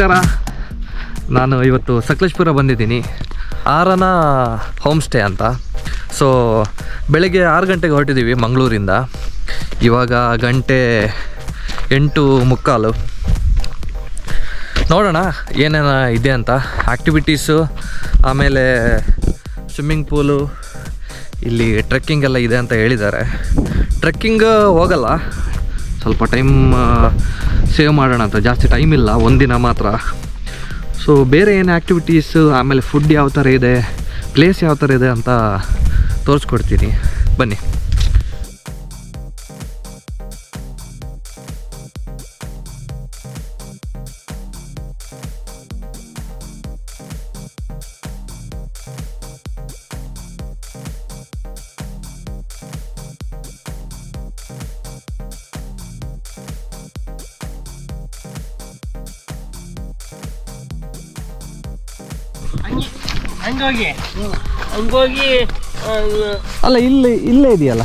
ನಮಸ್ಕಾರ. ನಾನು ಇವತ್ತು ಸಕಲೇಶ್ಪುರ ಬಂದಿದ್ದೀನಿ. ಆರನ ಹೋಮ್ ಸ್ಟೇ ಅಂತ. ಸೊ ಬೆಳಗ್ಗೆ ಆರು ಗಂಟೆಗೆ ಹೊರಟಿದ್ದೀವಿ ಮಂಗಳೂರಿಂದ. ಇವಾಗ ಗಂಟೆ ಎಂಟು ಮುಕ್ಕಾಲು. ನೋಡೋಣ ಏನೇನು ಇದೆ ಅಂತ. ಆ್ಯಕ್ಟಿವಿಟೀಸು ಆಮೇಲೆ ಸ್ವಿಮ್ಮಿಂಗ್ ಪೂಲು ಇಲ್ಲಿ ಟ್ರೆಕ್ಕಿಂಗ್ ಎಲ್ಲ ಇದೆ ಅಂತ ಹೇಳಿದ್ದಾರೆ. ಟ್ರೆಕ್ಕಿಂಗ್ ಹೋಗಲ್ಲ. ಸ್ವಲ್ಪ ಟೈಮ್ ಸೇವ್ ಮಾಡೋಣ ಅಂತ. ಜಾಸ್ತಿ ಟೈಮ್ ಇಲ್ಲ ಒಂದಿನ ಮಾತ್ರ. ಸೊ ಬೇರೆ ಏನು ಆ್ಯಕ್ಟಿವಿಟೀಸ್ ಆಮೇಲೆ ಫುಡ್ ಯಾವ ಥರ ಇದೆ ಪ್ಲೇಸ್ ಯಾವ ಥರ ಇದೆ ಅಂತ ತೋರಿಸ್ಕೊಡ್ತೀನಿ. ಬನ್ನಿ. ಹಂಗೋಗಿ ಹಂಗೋಗಿ ಅಲ್ಲ ಇಲ್ಲಿ ಇಲ್ಲೇ ಇದೆಯಲ್ಲ?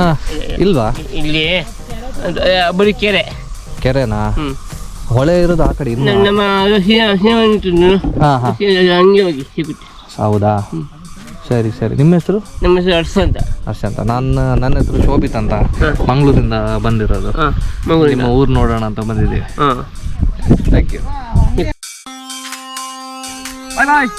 ಹಾಂ ಇಲ್ವಾ? ಇಲ್ಲಿ ಬರೀ ಕೆರೆ. ಕೆರೆನಾ? ಹೊಳೆ ಇರೋದು ಆ ಕಡೆ ನಮ್ಮ ಹಂಗೆ ಹೋಗಿ ಸಿಗುತ್ತೆ. ಹೌದಾ? ಸರಿ ಸರಿ. ನಿಮ್ಮ ಹೆಸರು? ನಿಮ್ಮ ಹೆಸರು ಹರ್ಷ ಅಂತ. ಹರ್ಷ ಅಂತ. ನಾನು ನನ್ನ ಹೆಸರು ಶೋಭಿತ್ ಅಂತ. ಮಂಗಳೂರಿಂದ ಬಂದಿರೋದು. ನಿಮ್ಮ ಊರು ನೋಡೋಣ ಅಂತ ಬಂದಿದ್ದೀವಿ. ಥ್ಯಾಂಕ್ ಯು ಬಾಯ್ ಬಾಯ್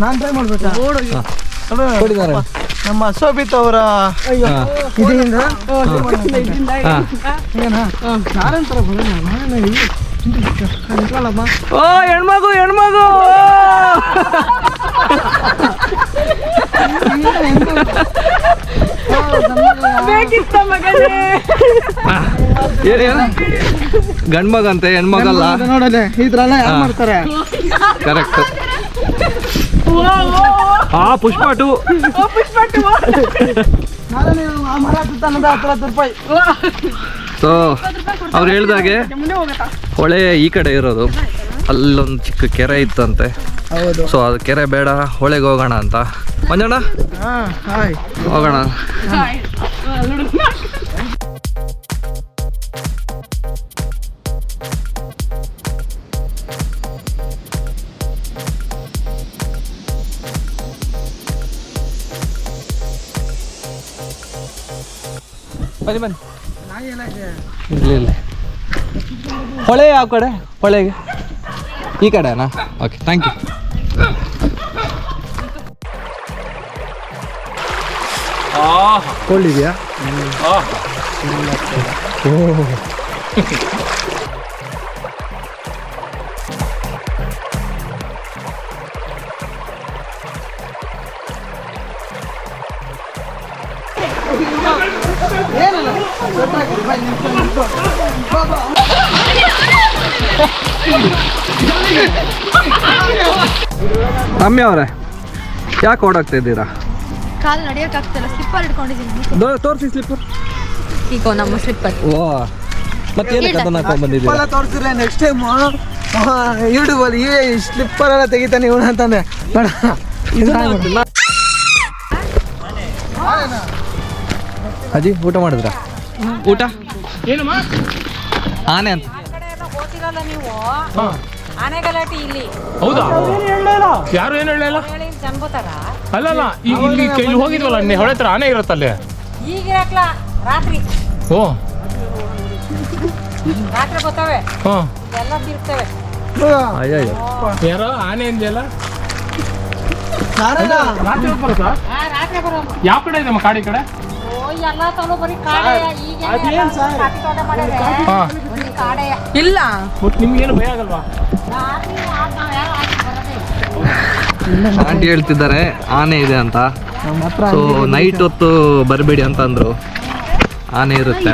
ನಾನ್ ಟ್ರೈ ಮಾಡ್ಬೇಕಾ ಕೊಡಿದ್ದಾರೆ ನಮ್ಮ ಶೋಭಿತ್ ಅವರ ಇದರಿಂದ. ಓ ಹೆಣ್ಮಗು ಹೆಣ್ಮಗು! ಗಂಡ್ ಮಗ ಅಂತ ಹೆಣ್ಮಗಲ್ಲ? ನೋಡಲೆ ಇದ್ರಲ್ಲ ಯಾರು ಮಾಡ್ತಾರೆ? ಕರೆಕ್ಟ್ ಆ ಪುಷ್ಪ ಟು. ಪುಷ್ಪ ಆ ಮರ ಹತ್ತು ರೂಪಾಯಿ. ಸೊ ಅವ್ರು ಹೇಳ್ದಾಗೆ ಹೊಳೆ ಈ ಕಡೆ ಇರೋದು. ಅಲ್ಲೊಂದು ಚಿಕ್ಕ ಕೆರೆ ಇತ್ತಂತೆ. ಹೌದು. ಸೊ ಅದು ಕೆರೆ ಬೇಡ ಹೊಳೆಗೆ ಹೋಗೋಣ ಅಂತ. ಮಂಜಣ್ಣ? ಹೋಗೋಣ. ಬನ್ನಿ ಬನ್ನಿ. ಇಲ್ಲ ಇಲ್ಲ. ಹೊಳೆ ಯಾವ ಕಡೆ? ಹೊಳೆಗೆ? ಈ ಕಡೆನಾ? ಓಕೆ ಥ್ಯಾಂಕ್ ಯು ಕೊಳ್ಳಿದೆಯಾ ರಮ್ಯ ಅವರೇ ಯಾಕೆ ಓಡಾಗ್ತಾ ಇದ್ದೀರಾ? ಕಾಲು ನಡೆಯೋಕ್ಕಾಗ್ತಿಲ್ಲ ಸ್ಲಿಪ್ಪರ್ ಹಿಡ್ಕೊಂಡಿದ್ದೀನಿ. ತೋರಿಸಿ ಸ್ಲಿಪ್ಪರ್ ಈಗ ನಮ್ಮ ಸ್ಲಿಪ್ಪರ್ ಓ ಮತ್ತೆ ಏನಕ್ಕೆ ಅದನ್ನ ಹಾಕೊಂಡ್ ಬಂದಿದ್ದೀರಾ? ಎಲ್ಲ ತೋರಿಸಿರ್ಲ ನೆಕ್ಸ್ಟ್ ಟೈಮ್ ಯೂಟ್ಯೂಬ್ ಅಲ್ಲಿ ಈ ಸ್ಲಿಪ್ಪರ್ ಎಲ್ಲ ತೆಗಿತಾನೆ ಇವನು ಅಂತಾನೆ ಬೇಡ. ಅಜ್ಜಿ ಊಟ ಮಾಡಿದ್ರ? ಊಟ? ಆನೆ ಅಂತ. ಹೋಗಿರಲ್ಲ ನೀವು? ಆನೆ ಗಲಾಟಿ ಇಲ್ಲಿ. ಹೌದಾ? ಯಾರು ಏನು ಹೇಳಲ್ಲ ಹೇಳಿ ಜನ್ಬೋತಾರ ಅಲ್ಲಲ್ಲ ಈಗ ಇಲ್ಲಿ ಇಲ್ಲಿ ಹೋಗಿದ್ವಲ್ಲ ನೀ ಹೊಳೆ ಹತ್ರ ಆನೆ ಇರುತ್ತಲ್ಲಿ ಈಗ ಇರಕ್ಲ ರಾತ್ರಿ. ಓ. ರಾತ್ರಿ ಗೊತ್ತವೆ ಹಾ. ಎಲ್ಲ ತಿರ್ತವೆ ಅಯ್ಯೋ ಯಾರೋ ಆನೆ ಅಂದೆಲ್ಲ ರಾತ್ರಿ ಬರುತ್ತಾ ಹಾ ರಾತ್ರಿ ಬರೋ ಯಾವ ಕಡೆ ಇದೆ ನಮ್ಮ ಕಾಡಿ ಕಡೆ? ಹಾ. ಇಲ್ಲ. ನಿಮ್ಗೇನು ಭಯ ಆಗಲ್ವಾ. ಆಂಟಿ ಹೇಳ್ತಿದ್ದಾರೆ ಆನೆ ಇದೆ ಅಂತ. ಸೊ ನೈಟ್ ಹೊತ್ತು ಬರಬೇಡಿ ಅಂತ ಅಂದ್ರು. ಆನೆ ಇರುತ್ತೆ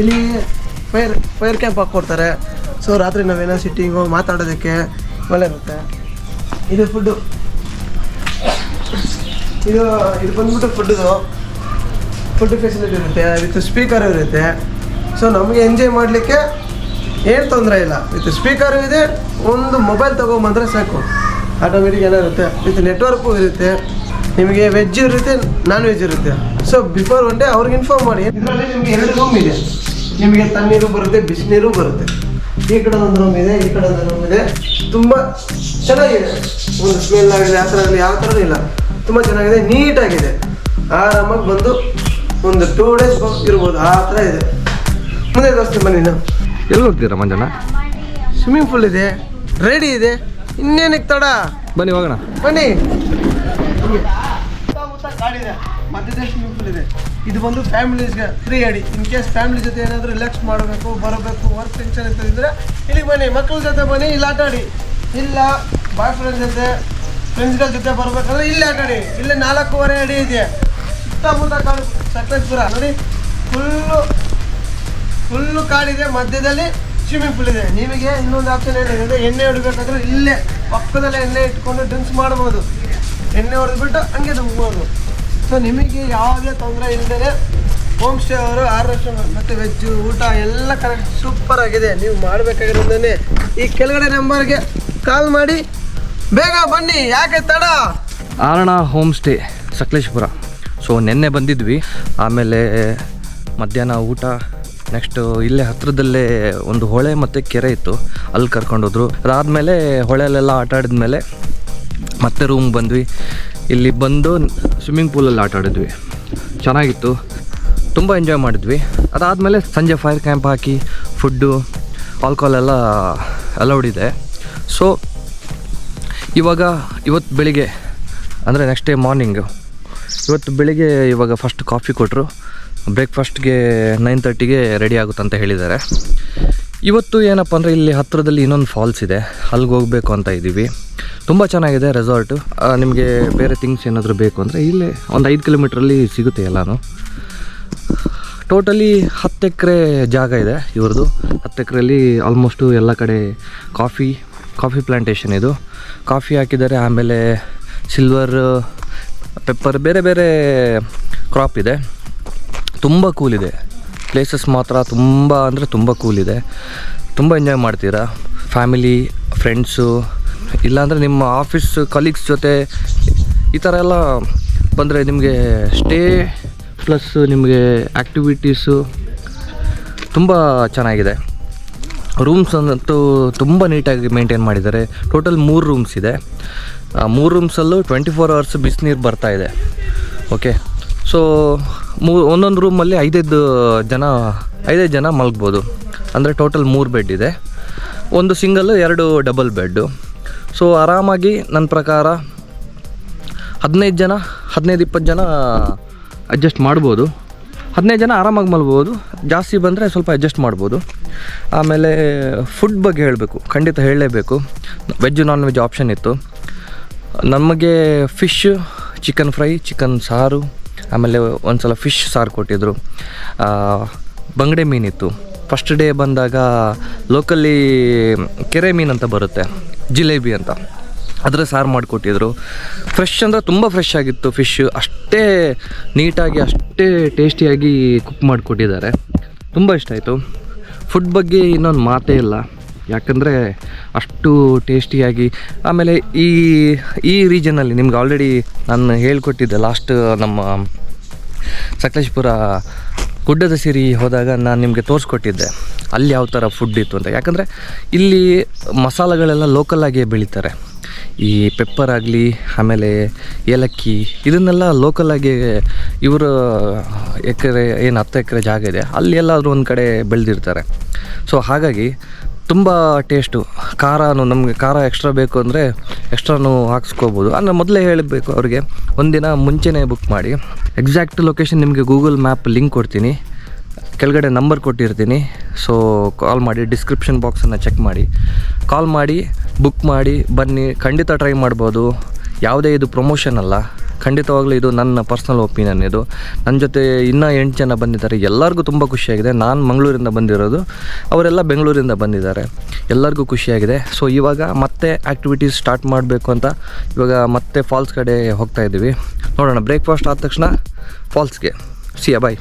ಇಲ್ಲಿ ಫೈರ್ ಫೈರ್ ಕ್ಯಾಂಪ್ ಹಾಕ್ಕೊಡ್ತಾರೆ ಸೊ ರಾತ್ರಿ ನಾವೇನೋ ಸಿಟ್ಟಿಂಗು ಮಾತಾಡೋದಕ್ಕೆ ಒಳ್ಳೆ ಇರುತ್ತೆ. ಇದು ಫುಡ್ಡು ಇದು ಇದು ಬಂದ್ಬಿಟ್ಟು ಫುಡ್ಡು ಫುಡ್ ಫೆಸಿಲಿಟಿ ಇರುತ್ತೆ ವಿತ್ ಸ್ಪೀಕರ್ ಇರುತ್ತೆ. ಸೊ ನಮಗೆ ಎಂಜಾಯ್ ಮಾಡಲಿಕ್ಕೆ ಏನು ತೊಂದರೆ ಇಲ್ಲ. ವಿತ್ ಸ್ಪೀಕರು ಇದೆ, ಒಂದು ಮೊಬೈಲ್ ತೊಗೊಂಬಂದ್ರೆ ಸಾಕು. ಆಟೋಮೆಟಿಕ್ ಏನೋ ಇರುತ್ತೆ ವಿತ್ ನೆಟ್ವರ್ಕು ಇರುತ್ತೆ. ನಿಮಗೆ ವೆಜ್ ಇರುತ್ತೆ ನಾನ್ ವೆಜ್ ಇರುತ್ತೆ. ಸೊ ಬಿಫೋರ್ ಒನ್ ಡೇ ಅವ್ರಿಗೆ ಇನ್ಫಾರ್ಮ್ ಮಾಡಿ. ಇದರಲ್ಲಿ ನಿಮಗೆ ಎರಡು ರೂಮ್ ಇದೆ. ನಿಮಗೆ ತಣ್ಣೀರು ಬರುತ್ತೆ ಬಿಸಿನೀರು ಬರುತ್ತೆ. ಈ ಕಡೆ ಒಂದು ರೂಮ್ ಇದೆ ಈ ಕಡೆ ಒಂದು ರೂಮ್ ಇದೆ. ತುಂಬ ಚೆನ್ನಾಗಿದೆ. ಒಂದು ಸ್ಮೆಲ್ ಆಗಿದೆ ಆ ಥರ ಆಗಲಿ ಯಾವ ಥರ ಇಲ್ಲ. ತುಂಬ ಚೆನ್ನಾಗಿದೆ ನೀಟಾಗಿದೆ. ಆರಾಮಾಗಿ ಬಂದು ಒಂದು ಟೂ ಡೇಸ್ ಇರ್ಬೋದು ಆ ಥರ ಇದೆ. ಮುಂದೆ ದೋಸ್ತಿ ಬನ್ನಿ ನಾವು ಎಲ್ಲಿ ಹೋಗ್ತೀರಾ ಮಂಜಣ್ಣ? ಸ್ವಿಮ್ಮಿಂಗ್ ಪೂಲ್ ಇದೆ ರೆಡಿ ಇದೆ. ಇನ್ನೇನಕ್ಕೆ ತಡ? ಬನ್ನಿ ಹೋಗೋಣ. ಬನ್ನಿ. ಪೂಲ್ ಇದೆ. ಇದು ಬಂದು ಫ್ಯಾಮಿಲೀಸ್ಗೆ ಫ್ರೀ ಅಡಿ ಇನ್ ಕೇಸ್ ಫ್ಯಾಮಿಲಿ ಜೊತೆ ಏನಾದರೂ ರಿಲ್ಯಾಕ್ಸ್ ಮಾಡಬೇಕು, ಬರಬೇಕು ವರ್ಕ್ ಟೆನ್ಷನ್ ಇದ್ರೆ ಇಲ್ಲಿಗೆ ಬನ್ನಿ ಮಕ್ಕಳ ಜೊತೆ ಬನ್ನಿ, ಇಲ್ಲಿ ಆಟ ಆಡಿ. ಇಲ್ಲ ಬಾಯ್ ಫ್ರೆಂಡ್ ಜೊತೆ ಫ್ರೆಂಡ್ಸ್ಗಳ ಜೊತೆ ಬರಬೇಕಂದ್ರೆ ಇಲ್ಲಿ ಆಟ ಆಡಿ. ಇಲ್ಲಿ ನಾಲ್ಕೂವರೆ ಅಡಿ ಇದೆ. ಸುತ್ತಮುತ್ತ ಕಾಡು ಸಕಲೇಶ್ಪುರ ನೋಡಿ ಫುಲ್ಲು ಫುಲ್ಲು ಕಾಡಿದೆ, ಮಧ್ಯದಲ್ಲಿ ಸ್ವಿಮ್ಮಿಂಗ್ ಪೂಲ್ ಇದೆ. ನಿಮಗೆ ಇನ್ನೊಂದು ಆಪ್ಷನ್ ಏನಿದೆ ಅಂದರೆ ಎಣ್ಣೆ ಹೊಡಿಬೇಕಾದ್ರೆ ಇಲ್ಲೇ ಪಕ್ಕದಲ್ಲೇ ಎಣ್ಣೆ ಇಟ್ಕೊಂಡು ಡ್ರಿಂಕ್ಸ್ ಮಾಡ್ಬೋದು. ಎಣ್ಣೆ ಹೊಡೆದ್ಬಿಟ್ಟು ಹಂಗೆ ದುಮ್ಬೋದು ಸೊ ನಿಮಗೆ ಯಾವುದೇ ತೊಂದರೆ ಇಲ್ಲದೇ ಹೋಮ್ ಸ್ಟೇ ಅವರು ಆರು ವರ್ಷ ಮತ್ತು ವೆಜ್ಜು ಊಟ ಎಲ್ಲ ಕರೆಕ್ಟ್ ಸೂಪರ್ ಆಗಿದೆ. ನೀವು ಮಾಡಬೇಕಾಗಿರೋದೇ ಈ ಕೆಳಗಡೆ ನಂಬರ್ಗೆ ಕಾಲ್ ಮಾಡಿ. ಬೇಗ ಬನ್ನಿ. ಯಾಕೆ ತಡ? Aarana home stay Sakleshpur. So ನಿನ್ನೆ ಬಂದಿದ್ವಿ. ಆಮೇಲೆ ಮಧ್ಯಾಹ್ನ ಊಟ ನೆಕ್ಸ್ಟು ಇಲ್ಲೇ ಹತ್ರದಲ್ಲೇ ಒಂದು ಹೊಳೆ ಮತ್ತು ಕೆರೆ ಇತ್ತು. ಅಲ್ಲಿ ಕರ್ಕೊಂಡೋದ್ರು. ಅದಾದಮೇಲೆ ಹೊಳೆಯಲ್ಲೆಲ್ಲ ಆಟ ಆಡಿದ್ಮೇಲೆ ಮತ್ತೆ ರೂಮ್ ಬಂದ್ವಿ. ಇಲ್ಲಿ ಬಂದು ಸ್ವಿಮ್ಮಿಂಗ್ ಪೂಲಲ್ಲಿ ಆಟ ಆಡಿದ್ವಿ. ಚೆನ್ನಾಗಿತ್ತು. ತುಂಬ ಎಂಜಾಯ್ ಮಾಡಿದ್ವಿ. ಅದಾದಮೇಲೆ ಸಂಜೆ ಫೈರ್ ಕ್ಯಾಂಪ್ ಹಾಕಿ ಫುಡ್ಡು ಆಲ್ಕೋಹಾಲ್ ಎಲ್ಲ ಅಲೌಡ್ ಇದೆ. ಸೊ ಇವಾಗ ಇವತ್ತು ಬೆಳಿಗ್ಗೆ, ಅಂದರೆ ನೆಕ್ಸ್ಟ್ ಡೇ ಮಾರ್ನಿಂಗು ಇವತ್ತು ಬೆಳಿಗ್ಗೆ ಇವಾಗ ಫಸ್ಟ್ ಕಾಫಿ ಕೊಟ್ಟರು ಬ್ರೇಕ್ಫಾಸ್ಟ್ಗೆ ನೈನ್ ತರ್ಟಿಗೆ ರೆಡಿ ಆಗುತ್ತಂತ ಹೇಳಿದ್ದಾರೆ. ಇವತ್ತು ಏನಪ್ಪ ಅಂದರೆ ಇಲ್ಲಿ ಹತ್ತಿರದಲ್ಲಿ ಇನ್ನೊಂದು ಫಾಲ್ಸ್ ಇದೆ. ಅಲ್ಲಿಗೆ ಹೋಗಬೇಕು ಅಂತ ಇದ್ದೀವಿ. ತುಂಬ ಚೆನ್ನಾಗಿದೆ ರೆಸಾರ್ಟು ನಿಮಗೆ ಬೇರೆ ಥಿಂಗ್ಸ್ ಏನಾದರೂ ಬೇಕು ಅಂದರೆ ಇಲ್ಲೇ ಒಂದು ಐದು ಕಿಲೋಮೀಟ್ರಲ್ಲಿ ಸಿಗುತ್ತೆ ಎಲ್ಲನೂ. ಟೋಟಲಿ ಹತ್ತು ಎಕರೆ ಜಾಗ ಇದೆ ಇವ್ರದ್ದು ಹತ್ತು ಎಕರೆಯಲ್ಲಿ ಆಲ್ಮೋಸ್ಟು ಎಲ್ಲ ಕಡೆ ಕಾಫಿ ಕಾಫಿ ಪ್ಲ್ಯಾಂಟೇಷನ್ ಇದು. ಕಾಫಿ ಹಾಕಿದ್ದಾರೆ, ಆಮೇಲೆ ಸಿಲ್ವರ್ ಪೆಪ್ಪರ್ ಬೇರೆ ಬೇರೆ ಕ್ರಾಪ್ ಇದೆ. ತುಂಬ ಕೂಲಿದೆ ಪ್ಲೇಸಸ್ ಮಾತ್ರ ತುಂಬ ಅಂದರೆ ತುಂಬ ಇದೆ. ತುಂಬ ಎಂಜಾಯ್ ಮಾಡ್ತೀರಾ? ಫ್ಯಾಮಿಲಿ ಫ್ರೆಂಡ್ಸು ಇಲ್ಲಾಂದರೆ ನಿಮ್ಮ ಆಫೀಸ್ ಕಲೀಗ್ಸ್ ಜೊತೆ ಈ ಥರ ಎಲ್ಲ ಬಂದರೆ ನಿಮಗೆ ಸ್ಟೇ ಪ್ಲಸ್ ನಿಮಗೆ ಆ್ಯಕ್ಟಿವಿಟೀಸು ತುಂಬ ಚೆನ್ನಾಗಿದೆ. ರೂಮ್ಸ್ ಅಂತೂ ತುಂಬ ನೀಟಾಗಿ ಮೇಂಟೈನ್ ಮಾಡಿದ್ದಾರೆ. ಟೋಟಲ್ ಮೂರು ರೂಮ್ಸ್ ಇದೆ. ಮೂರು ರೂಮ್ಸಲ್ಲೂ ಟ್ವೆಂಟಿ ಫೋರ್ ಅವರ್ಸ್ ಬಿಸಿನೀರು ಬರ್ತಾ ಇದೆ. ಓಕೆ ಸೊ ಮೂ, ಒಂದೊಂದು ರೂಮಲ್ಲಿ ಐದೈದು ಜನ ಐದೈದು ಜನ ಮಲಗ್ಬೋದು. ಅಂದರೆ ಟೋಟಲ್ ಮೂರು ಬೆಡ್ ಇದೆ. ಒಂದು ಸಿಂಗಲ್ಲು ಎರಡು ಡಬಲ್ ಬೆಡ್ಡು ಸೊ ಆರಾಮಾಗಿ ನನ್ನ ಪ್ರಕಾರ ಹದಿನೈದು ಜನ, ಹದಿನೈದು, ಇಪ್ಪತ್ತು ಜನ ಅಡ್ಜಸ್ಟ್ ಮಾಡ್ಬೋದು. ಹದಿನೈದು ಜನ ಆರಾಮಾಗಿ ಮಲ್ಬೋದು ಜಾಸ್ತಿ ಬಂದರೆ ಸ್ವಲ್ಪ ಅಡ್ಜಸ್ಟ್ ಮಾಡ್ಬೋದು. ಆಮೇಲೆ ಫುಡ್ ಬಗ್ಗೆ ಹೇಳಬೇಕು. ಖಂಡಿತ ಹೇಳಲೇಬೇಕು. ವೆಜ್ ನಾನ್ ವೆಜ್ ಆಪ್ಷನ್ ಇತ್ತು. ನಮಗೆ ಫಿಶ್ ಚಿಕನ್ ಫ್ರೈ ಚಿಕನ್ ಸಾರು ಆಮೇಲೆ ಒಂದು ಸಲ ಫಿಶ್ ಸಾರು ಕೊಟ್ಟಿದ್ದರು ಬಂಗಡೆ ಮೀನಿತ್ತು. ಫಸ್ಟ್ ಡೇ ಬಂದಾಗ ಲೋಕಲ್ಲಿ ಕೆರೆ ಮೀನು ಅಂತ ಬರುತ್ತೆ, ಜಿಲೇಬಿ ಅಂತ. ಅದರ ಸಾರು ಮಾಡಿಕೊಟ್ಟಿದ್ರು. ಫ್ರೆಶ್ ಅಂದರೆ ತುಂಬ ಫ್ರೆಶ್ ಆಗಿತ್ತು ಫಿಶ್ ಅಷ್ಟೇ ನೀಟಾಗಿ, ಅಷ್ಟೇ ಟೇಸ್ಟಿಯಾಗಿ ಕುಕ್ ಮಾಡಿಕೊಟ್ಟಿದ್ದಾರೆ. ತುಂಬ ಇಷ್ಟ ಆಯಿತು. ಫುಡ್ ಬಗ್ಗೆ ಇನ್ನೊಂದು ಮಾತೇ ಇಲ್ಲ. ಯಾಕಂದರೆ ಅಷ್ಟು ಟೇಸ್ಟಿಯಾಗಿ, ಆಮೇಲೆ ಈ ಈ ರೀಜನಲ್ಲಿ ನಿಮ್ಗೆ ಆಲ್ರೆಡಿ ನಾನು ಹೇಳ್ಕೊಟ್ಟಿದ್ದೆ ಲಾಸ್ಟ್ ನಮ್ಮ ಸಕಲೇಶ್ಪುರ ಗುಡ್ಡದ ಸಿರಿ ಹೋದಾಗ ನಾನು ನಿಮಗೆ ತೋರಿಸ್ಕೊಟ್ಟಿದ್ದೆ. ಅಲ್ಲಿ ಯಾವ ಥರ ಫುಡ್ ಇತ್ತು ಅಂತ. ಯಾಕಂದರೆ ಇಲ್ಲಿ ಮಸಾಲೆಗಳೆಲ್ಲ ಲೋಕಲಾಗಿಯೇ ಬೆಳೀತಾರೆ. ಈ ಪೆಪ್ಪರ್ ಆಗಲಿ, ಆಮೇಲೆ ಏಲಕ್ಕಿ, ಇದನ್ನೆಲ್ಲ ಲೋಕಲಾಗಿ ಇವರು ಎಕರೆ, ಏನು ಹತ್ತು ಎಕರೆ ಜಾಗ ಇದೆ. ಅಲ್ಲಿ ಎಲ್ಲಾದರೂ ಒಂದು ಕಡೆ ಬೆಳೆದಿರ್ತಾರೆ. ಸೊ ಹಾಗಾಗಿ ತುಂಬ ಟೇಸ್ಟು ಖಾರನು ನಮಗೆ ಖಾರ ಎಕ್ಸ್ಟ್ರಾ ಬೇಕು ಅಂದರೆ ಎಕ್ಸ್ಟ್ರಾನು ಹಾಕ್ಸ್ಕೋಬೋದು. ಅಂದರೆ ಮೊದಲೇ ಹೇಳಬೇಕು ಅವ್ರಿಗೆ, ಒಂದಿನ ಮುಂಚೆನೇ ಬುಕ್ ಮಾಡಿ. ಎಕ್ಸಾಕ್ಟ್ ಲೊಕೇಶನ್ ನಿಮಗೆ ಗೂಗಲ್ ಮ್ಯಾಪ್ ಲಿಂಕ್ ಕೊಡ್ತೀನಿ. ಕೆಳಗಡೆ ನಂಬರ್ ಕೊಟ್ಟಿರ್ತೀನಿ. ಸೊ ಕಾಲ್ ಮಾಡಿ ಡಿಸ್ಕ್ರಿಪ್ಷನ್ ಬಾಕ್ಸನ್ನು ಚೆಕ್ ಮಾಡಿ. ಕಾಲ್ ಮಾಡಿ ಬುಕ್ ಮಾಡಿ, ಬನ್ನಿ. ಖಂಡಿತ ಟ್ರೈ ಮಾಡ್ಬೋದು. ಯಾವುದೇ ಇದು ಪ್ರಮೋಷನ್ ಅಲ್ಲ. ಖಂಡಿತವಾಗ್ಲೂ ಇದು ನನ್ನ ಪರ್ಸ್ನಲ್ ಒಪಿನಿಯನ್ ಇದು. ನನ್ನ ಜೊತೆ ಇನ್ನೂ ಎಂಟು ಜನ ಬಂದಿದ್ದಾರೆ. ಎಲ್ಲರಿಗೂ ತುಂಬ ಖುಷಿಯಾಗಿದೆ. ನಾನು ಮಂಗಳೂರಿಂದ ಬಂದಿರೋದು. ಅವರೆಲ್ಲ ಬೆಂಗಳೂರಿಂದ ಬಂದಿದ್ದಾರೆ. ಎಲ್ಲರಿಗೂ ಖುಷಿಯಾಗಿದೆ. ಸೊ ಇವಾಗ ಮತ್ತೆ ಆ್ಯಕ್ಟಿವಿಟೀಸ್ ಸ್ಟಾರ್ಟ್ ಮಾಡಬೇಕು ಅಂತ ಇವಾಗ ಮತ್ತೆ ಫಾಲ್ಸ್ ಕಡೆ ಹೋಗ್ತಾ ಇದ್ದೀವಿ. ನೋಡೋಣ. ಬ್ರೇಕ್ಫಾಸ್ಟ್ ಆದ ತಕ್ಷಣ ಫಾಲ್ಸ್ಗೆ ಸಿಯಾ ಬಾಯ್